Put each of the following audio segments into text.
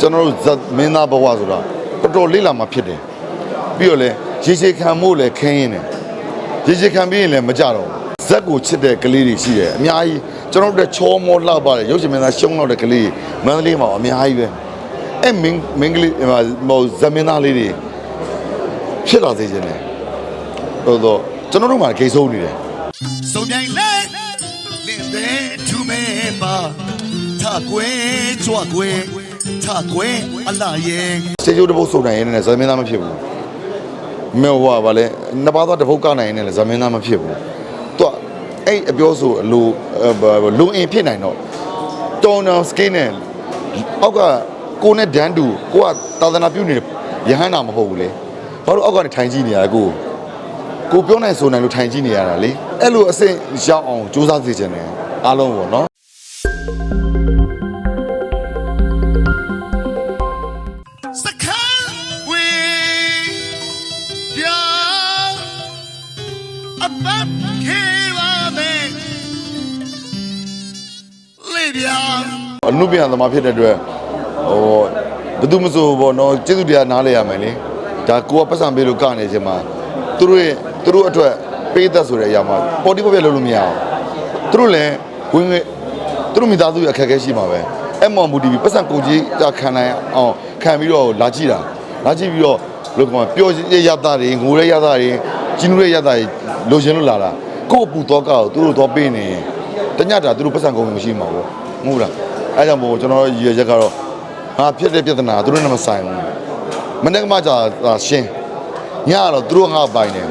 ကျွန်တော်တို့ဇက်မင်းသားဘဝဆိုတာတော်တော်လေးလာမှဖြစ်တယ်ပြီးတော့လေရေရှည်ခံမှုလည်းခင်းရင်းတယ်ရေရှည်ခံပြီးရင်လည်းမကြတော့ဘူးဇက်ကိုချစ်တဲ့ကလေးတွေရှိတယ်အများကြီးကျွန်တော်တို့ချောမောလှပတယ်ရုပ်ရှင်မင်းသားရှုံးတော့တဲ့ကလေးမန္တလေးမှာအများကြီးပဲအဲ့မင်းမင်းကလေးဟိုဇက်မင်းသားလေးတွေဖြစ်လာစေခြင်းတယ်ဟိုတော့ကျွန်တော်တို့မှာဂိတ်ဆုံးနေတယ်စုံပြိုင်လဲလင်းတဲ့ထူမဲပါထကွယ်ကြွကွယ် ထကွယ်အလားရဲ့စေချိုးတစ်ပုတ်စုံနိုင်ရင်လည်းဇမင်းသားမဖြစ်ဘူးမဲဟိုကဗာလဲနှစ်ပါးသောတစ်ပုတ်ကနိုင်ရင်လည်းဇမင်းသားမဖြစ်ဘူးသူကအဲ့အပြောဆိုအလိုလုံအင်ဖြစ်နိုင်တော့တော်နော်စကင်းနဲ့အောက်ကကိုနဲ့ဒန်တူကိုကသာသနာပြုနေရဟန္တာမဟုတ်ဘူးလေဘာလို့အောက်ကနေထိုင်ကြည့်နေရလဲကိုကိုပြောနိုင်ဆိုနိုင်လို့ထိုင်ကြည့်နေရတာလေအဲ့လိုအဆင့်ရောက်အောင်စူးစမ်းစေချင်တယ်အားလုံးပေါ့နော် အပတ်ခေပါမယ်လေပြာအနုပညာသမားဖြစ်တဲ့အတွက်ဟိုဘယ်သူမဆိုဘောနော်ကျေးဇူးတရားနားလဲရမယ်လေဒါကိုကပတ်စံပေးလို့ကနေခြင်းမှာသူတို့ရဲ့သူတို့အတွက်ပေးသက်ဆိုတဲ့အရာမှာပေါ်တိပေါ်ပြလုပ်လို့မရအောင်သူတို့လည်းဝင်ငွေသူတို့မိသားစုရဲ့အခက်အခဲရှိမှာပဲအဲ့မော်မူတီဗီပတ်စံကိုကြီးကခံနိုင်အောင်ခံပြီးတော့လာကြည့်တာလာကြည့်ပြီးတော့ဘယ်လိုကောင်ပျော်ရရတာတွေငိုရရတာတွေ ကြီးနူးရရတာတွေလိုချင်လို့လာတာကိုယ့်အပူတော့ကောက်သူတို့တော့ပေးနေရင်တညတာသူတို့ပတ်စံကုန်မရှိမှာပေါ့မဟုတ်လားအဲကြောင့်မို့ကျွန်တော်ရည်ရွယ်ချက်ကတော့ဟာဖြစ်တဲ့ပြဿနာသူတို့နဲ့မဆိုင်ဘူးမနေ့ကမှကြာရှင်းညကတော့သူတို့ငါပိုင်တယ်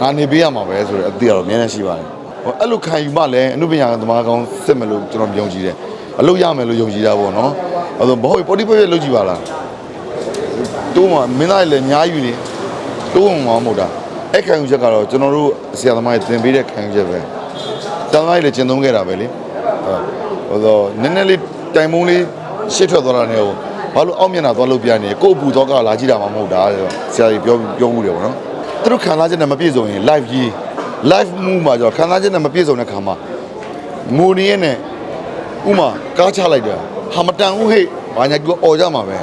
ငါနေပေးရမှာပဲဆိုတော့အတိအကတော့အများကြီးရှိပါတယ်ဟိုအဲ့လိုခံယူမှလည်းအနုပညာသမားကောင်းစစ်မယ်လို့ကျွန်တော်ယုံကြည်တယ်အလုပ်ရမယ်လို့ယုံကြည်တာပေါ့နော်အဲ့တော့ဘောပေါ်တိပေါ်ပြလုပ်ကြည့်ပါလားတိုးမှမင်းသားလည်းအများကြီးလေတိုးမှမဟုတ်တာ အဲ့ခံယူချက်ကတော့ကျွန်တော်တို့ဆရာသမားတွေသင်ပေးတဲ့ခံယူချက်ပဲတန်လိုက်လည်းကျင့်သုံးခဲ့တာပဲလေဟိုတော့နည်းနည်းလေးတိုင်မုံလေးရှစ်ထွက်သွားတာနဲ့ဟိုဘာလို့အောက်မျက်နှာသွားလို့ပြနေကို့အပူတော့ကလာကြည့်တာမှမဟုတ်တာဆရာကြီးပြောပြောမှုတယ်ပေါ့နော်သူတို့ခံစားချက်နဲ့မပြည့်စုံရင် live ကြီး live move မှာကျတော့ခံစားချက်နဲ့မပြည့်စုံတဲ့ခါမှာငိုနေရတဲ့ဥမာကားချလိုက်တာဟာမတန်ဘူးဟဲ့ဘာညာသူအော်ကြမှာပဲ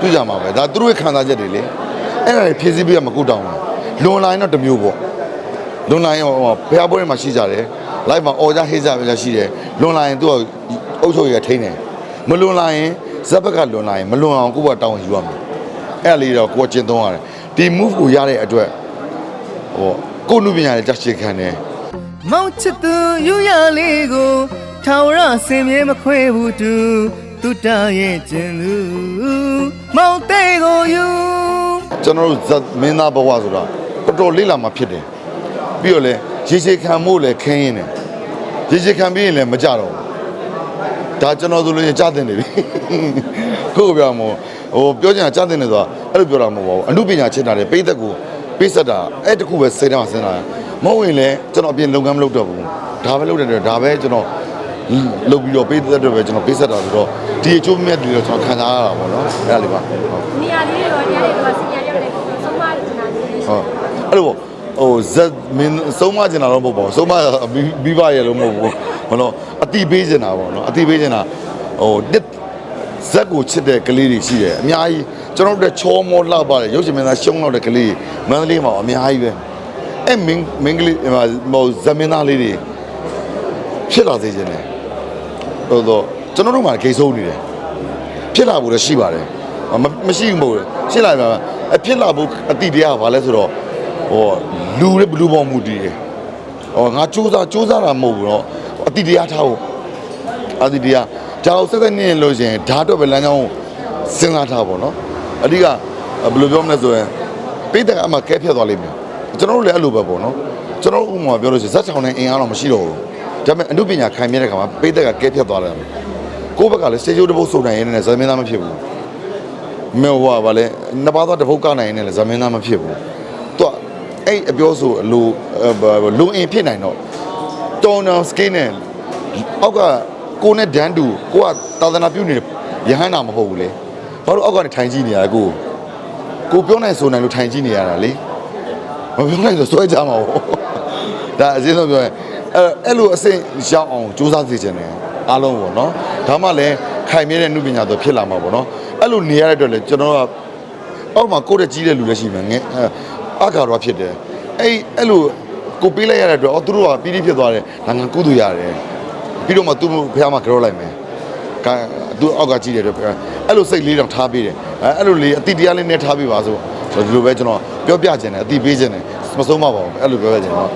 ပြကြမှာပဲဒါသူတို့ရဲ့ခံစားချက်တွေလေအဲ့ဒါတွေဖြည့်ဆည်းပြရမကုတ်တောင်းဘူး လွန်လာရင်တော့တစ်မျိုးပေါ့လွန်လာရင်ဟိုဘယ်ပွဲမှာရှိကြတယ် live မှာအော်ကြဟေးကြပဲရှိတယ်လွန်လာရင်သူကအုပ်ချုပ်ရထိန်းတယ်မလွန်လာရင်ဇက်ဘက်ကလွန်လာရင်မလွန်အောင်ကိုယ့်ဘက်တောင်းယူရမယ်အဲ့ဒါလေးတော့ကိုယ်ကျင့်သုံးရတယ်ဒီ move ကိုရတဲ့အတွက်ဟိုကိုယ်နုပညာနဲ့တက်ချင်ခံတယ်မောင်ချစ်သူယူရလေးကိုထာဝရဆင်ပြေမခွဲဘူးသူတုတ္တရဲ့ကျင်သူမောင်တဲ့ကိုယူကျွန်တော်တို့ဇက်မင်းသားဘဝဆိုတာ တော်တော်လေးလာမှဖြစ်တယ်ပြီးတော့လေရေရှည်ခံမှုလည်းခင်းရင်းတယ်ရေရှည်ခံပြီးရင်လည်းမကြတော့ဘူးဒါကျွန်တော်ဆိုလို့ရင်ကြားတင်နေပြီခုပြောမို့ဟိုပြောချင်တာကြားတင်နေဆိုတာအဲ့လိုပြောတာမဟုတ်ပါဘူးအမှုပညာချစ်တာလေပိသက်ကိုပိဆက်တာအဲ့တခုပဲစိတ်ထဲမှာစဉ်းစားတာမဟုတ်ရင်လည်းကျွန်တော်အပြင်လုပ်ငန်းမလုပ်တော့ဘူးဒါပဲလုပ်တယ်တော့ဒါပဲကျွန်တော်လုပ်ပြီးတော့ပိသက်တွေပဲကျွန်တော်ပိဆက်တာဆိုတော့ဒီအကျိုးမြတ်တွေတော့ကျွန်တော်ခံစားရတာပေါ့နော်အဲ့ဒါလေးပါဟုတ်နေရာလေးတွေတော့ညနေတော့စီနီယာရောက်နေပြီးဆုံးမချင်တာလေးတွေဟုတ် အဲ့လိုပေါ့ဟိုဇက်မင်းဆုံးမကျင်တာတော့မဟုတ်ပါဘူးဆုံးမမိဘရဲ့လို့မဟုတ်ဘူးဘလို့အတိပေးကျင်တာပေါ့နော်အတိပေးကျင်တာဟိုတစ်ဇက်ကိုချစ်တဲ့ကလေးတွေရှိတယ်အများကြီးကျွန်တော်တို့ချောမောလှပါတယ်ရုပ်ရှင်မင်းသားရှုံးတော့တဲ့ကလေးမန္တလေးမှာအများကြီးပဲအဲ့မင်းမင်းကလေးဟိုဇက်မင်းသားလေးတွေဖြစ်လာစေခြင်းတယ်ဟိုတော့ကျွန်တော်တို့မှာဂိတ်ဆုံးနေတယ်ဖြစ်လာဖို့လည်းရှိပါတယ်မမရှိဘူးမဟုတ်ဘူးဖြစ်လာမှာအဖြစ်လာဖို့အတိတရားကဘာလဲဆိုတော့ ဟိုလူတွေဘလူပေါ်မူတည်တယ်ဟောငါစူးစမ်းစူးစမ်းတာမဟုတ်ဘူးတော့အတိတရားထားဖို့အတိတရားဒါအောင်ဆက်ဆက်နေလို့ရှင်ဓာတ်တော့ပဲလမ်းကြောင်းစဉ်းစားထားပေါ့နော်အဓိကဘယ်လိုပြောမလဲဆိုရင်ပိတ်တကအမှကဲဖြတ်သွားလိမ့်မယ်ကျွန်တော်တို့လည်းအဲ့လိုပဲပေါ့နော်ကျွန်တော်ဥပမာပြောလို့ရှိရင်ဇက်ချောင်းနဲ့အင်အားတော့မရှိတော့ဘူးဒါပေမဲ့အမှုပညာခံပြတဲ့ခါမှာပိတ်တက်ကကဲဖြတ်သွားတယ်ကိုယ့်ဘက်ကလည်းစေချိုးတစ်ပုတ်စုံနိုင်ရင်းနဲ့ဇာမင်းသားမဖြစ်ဘူးမေဟောပါလေနှစ်ပါးသောတစ်ပုတ်ကနိုင်ရင်းနဲ့လည်းဇာမင်းသားမဖြစ်ဘူး အဲ့အပြောဆိုအလိုလုံအင်ဖြစ်နိုင်တော့တော်နော်စကင်းနဲ့အောက်ကကိုနဲ့ဒန်တူကိုကသာသနာပြုနေရဟန္တာမဟုတ်ဘူးလေဘာလို့အောက်ကနေထိုင်ကြည့်နေရလဲကိုကိုပြောနိုင်ဆိုနိုင်လို့ထိုင်ကြည့်နေရတာလေမပြောနိုင်ဆိုစွဲကြမှာပေါ့ဒါအရင်ဆုံးပြောရင်အဲ့အဲ့လိုအဆင့်ရောက်အောင်စူးစမ်းစေချင်တယ်အားလုံးပေါ့နော်ဒါမှလည်းခိုင်မြဲတဲ့နုပညာဆိုဖြစ်လာမှာပေါ့နော်အဲ့လိုနေရတဲ့အတွက်လည်းကျွန်တော်ကအောက်မှာကိုယ့်တဲ့ကြီးတဲ့လူလည်းရှိမယ်ငယ် အခါတော့ဖြစ်တယ်အဲ့အဲ့လိုကိုပေးလိုက်ရတဲ့အတွက်အော်သူတို့ကပြီးပြီးဖြစ်သွားတယ်ငါငါကုသရတယ်ပြီးတော့မှသူ့ဖះမှာကြောလိုက်မယ်ကသူအောက်ကကြီးတဲ့အတွက်အဲ့လိုစိတ်လေးတောင်ထားပေးတယ်အဲ့လိုလေးအတိတရားလေးနဲ့ထားပေးပါဆိုဒီလိုပဲကျွန်တော်ပြောပြခြင်းတယ်အတိပေးခြင်းတယ်မဆုံးမပါဘူးအဲ့လိုပြောရခြင်းတော့